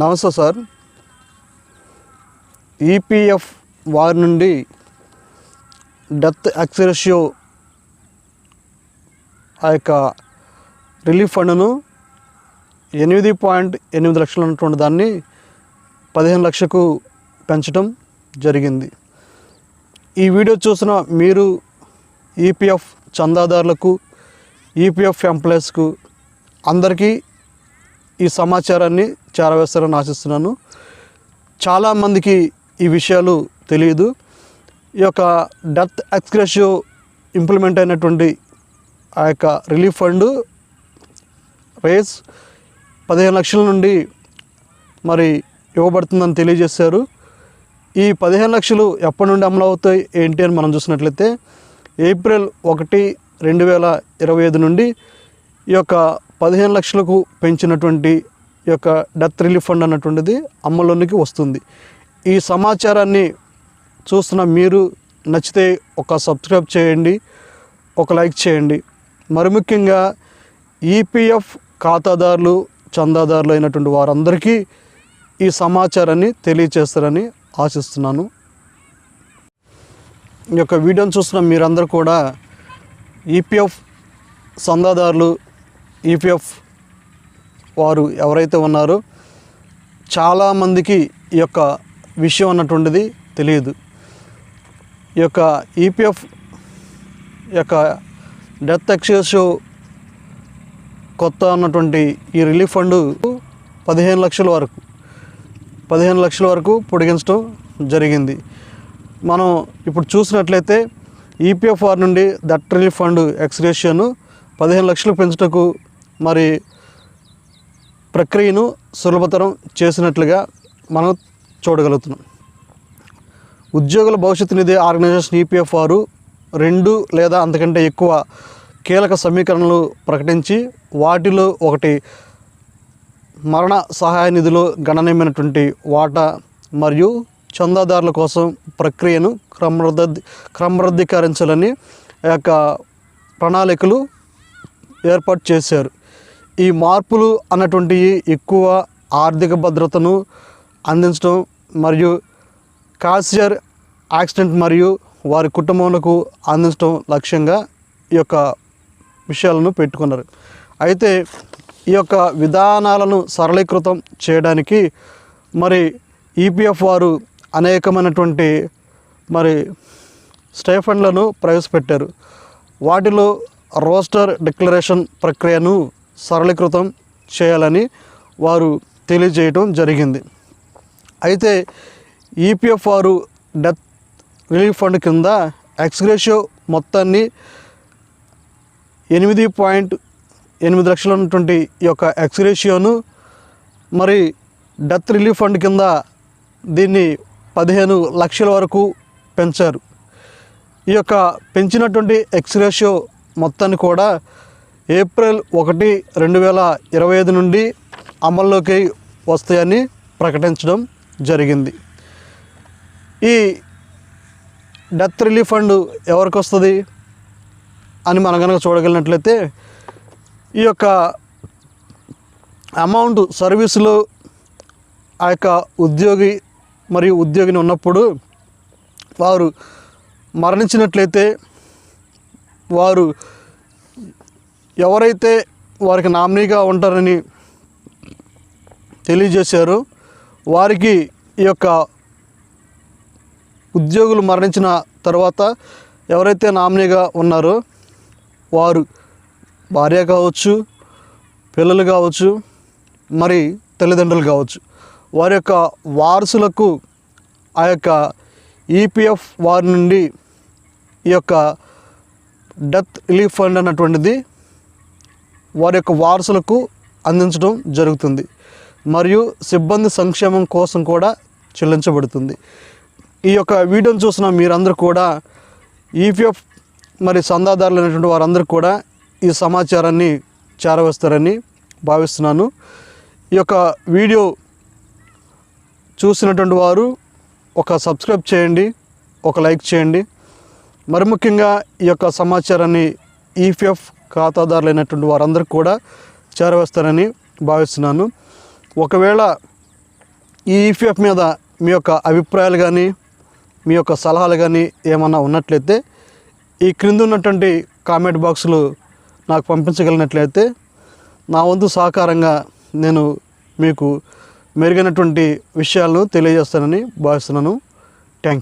నమస్తే sir. EPF వారి నుండి డెత్ ఎక్స్రేషియో ఆ యొక్క రిలీఫ్ ఫండ్ను ఎనిమిది పాయింట్ ఎనిమిది లక్షలు ఉన్నటువంటి దాన్ని పదిహేను లక్షలకు పెంచడం జరిగింది. ఈ వీడియో చూసిన మీరు ఈపీఎఫ్ చందాదారులకు ఈపీఎఫ్ ఎంప్లాయీస్కు అందరికీ ఈ సమాచారాన్ని చేరవేస్తారని ఆశిస్తున్నాను. చాలామందికి ఈ విషయాలు తెలియదు. ఈ యొక్క డెత్ ఎక్స్గ్రెషియో ఇంప్లిమెంట్ అయినటువంటి ఆ యొక్క రిలీఫ్ ఫండ్ రేస్ పదిహేను లక్షల నుండి మరి ఇవ్వబడుతుందని తెలియజేశారు. ఈ పదిహేను లక్షలు ఎప్పటి నుండి అమలు అవుతాయి ఏంటి అని మనం చూసినట్లయితే ఏప్రిల్ ఒకటి రెండు వేల ఇరవై ఐదు నుండి ఈ యొక్క పదిహేను లక్షలకు పెంచినటువంటి ఈ యొక్క డెత్ రిలీఫ్ ఫండ్ అన్నటువంటిది అమల్లోనికి వస్తుంది. ఈ సమాచారాన్ని చూస్తున్న మీరు నచ్చితే ఒక సబ్స్క్రైబ్ చేయండి ఒక లైక్ చేయండి. మరి ముఖ్యంగా ఈపీఎఫ్ ఖాతాదారులు చందాదారులు అయినటువంటి వారందరికీ ఈ సమాచారాన్ని తెలియచేస్తారని ఆశిస్తున్నాను. ఈ యొక్క వీడియోని చూస్తున్న మీరందరూ కూడా ఈపీఎఫ్ చందాదారులు ఈపీఎఫ్ వారు ఎవరైతే ఉన్నారో చాలామందికి ఈ యొక్క విషయం అన్నటువంటిది తెలియదు. ఈ యొక్క ఈపీఎఫ్ యొక్క డెత్ ఎక్స్చేషో కొత్త అన్నటువంటి ఈ రిలీఫ్ ఫండ్ పదిహేను లక్షల వరకు పదిహేను లక్షల వరకు పొడిగించడం జరిగింది. మనం ఇప్పుడు చూసినట్లయితే ఈపీఎఫ్ఆర్ నుండి దట్ రిలీఫ్ ఫండ్ ఎక్స్రేషియను పదిహేను లక్షలు పెంచుటకు మరి ప్రక్రియను సులభతరం చేసినట్లుగా మనం చూడగలుగుతున్నాం. ఉద్యోగుల భవిష్యత్తు నిధి ఆర్గనైజేషన్ ఈపీఎఫ్ వారు రెండు లేదా అంతకంటే ఎక్కువ కీలక సమీకరణలు ప్రకటించి వాటిలో ఒకటి మరణ సహాయ నిధిలో గణనీయమైనటువంటి వాటా మరియు చందాదారుల కోసం ప్రక్రియను క్రమబద్ధ క్రమబద్ధీకరించాలని యొక్క ప్రణాళికలు ఏర్పాటు చేశారు. ఈ మార్పులు అన్నటువంటివి ఎక్కువ ఆర్థిక భద్రతను అందించడం మరియు కాసియర్ యాక్సిడెంట్ మరియు వారి కుటుంబాలకు అందించడం లక్ష్యంగా ఈ యొక్క విషయాలను పెట్టుకున్నారు. అయితే ఈ యొక్క విధానాలను సరళీకృతం చేయడానికి మరి ఈపీఎఫ్ వారు అనేకమైనటువంటి మరి స్టైఫండ్లను ప్రవేశపెట్టారు. వాటిలో రోస్టర్ డిక్లరేషన్ ప్రక్రియను సరళీకృతం చేయాలని వారు తెలియజేయటం జరిగింది. అయితే ఈపీఎఫ్ వారు డెత్ రిలీఫ్ ఫండ్ కింద ఎక్స్గ్రేషియో మొత్తాన్ని ఎనిమిది పాయింట్ ఎనిమిది లక్షలు ఉన్నటువంటి ఈ యొక్క ఎక్స్గ్రేషియోను మరి డెత్ రిలీఫ్ ఫండ్ కింద దీన్ని పదిహేను లక్షల వరకు పెంచారు. ఈ యొక్క పెంచినటువంటి ఎక్స్గ్రేషియో మొత్తాన్ని కూడా ఏప్రిల్ ఒకటి రెండు వేల ఇరవై ఐదు నుండి అమల్లోకి వస్తాయని ప్రకటించడం జరిగింది. ఈ డెత్ రిలీఫ్ ఫండ్ ఎవరికి వస్తుంది అని మనం కనుక చూడగలిగినట్లయితే ఈ యొక్క అమౌంట్ సర్వీసులో ఆ యొక్క ఉద్యోగి మరియు ఉద్యోగిని ఉన్నప్పుడు వారు మరణించినట్లయితే వారు ఎవరైతే వారికి నామినీగా ఉంటారని తెలియజేశారో వారికి ఈ యొక్క ఉద్యోగులు మరణించిన తర్వాత ఎవరైతే నామినీగా ఉన్నారో వారు భార్య కావచ్చు పిల్లలు కావచ్చు మరి తల్లిదండ్రులు కావచ్చు వారి యొక్క వారసులకు ఆ యొక్క ఈపీఎఫ్ వారి నుండి ఈ యొక్క డెత్ రిలీఫ్ ఫండ్ అన్నటువంటిది వారి యొక్క వారసులకు అందించడం జరుగుతుంది. మరియు సిబ్బంది సంక్షేమం కోసం కూడా చెల్లించబడుతుంది. ఈ యొక్క వీడియోని చూసిన మీరందరూ కూడా ఈపీఎఫ్ మరి చందాదారులు అయినటువంటి వారందరూ కూడా ఈ సమాచారాన్ని చేరవేస్తారని భావిస్తున్నాను. ఈ యొక్క వీడియో చూసినటువంటి వారు ఒక సబ్స్క్రైబ్ చేయండి ఒక లైక్ చేయండి. మరి ముఖ్యంగా ఈ యొక్క సమాచారాన్ని ఈపీఎఫ్ ఖాతాదారులైనటువంటి వారందరికీ కూడా చేరవేస్తారని భావిస్తున్నాను. ఒకవేళ ఈ ఈపీఎఫ్ మీద మీ యొక్క అభిప్రాయాలు కానీ మీ యొక్క సలహాలు కానీ ఏమన్నా ఉన్నట్లయితే ఈ క్రింద ఉన్నటువంటి కామెంట్ బాక్సులు నాకు పంపించగలిగినట్లయితే నా వంతు సహకారంగా నేను మీకు మెరుగైనటువంటి విషయాలను తెలియజేస్తానని భావిస్తున్నాను.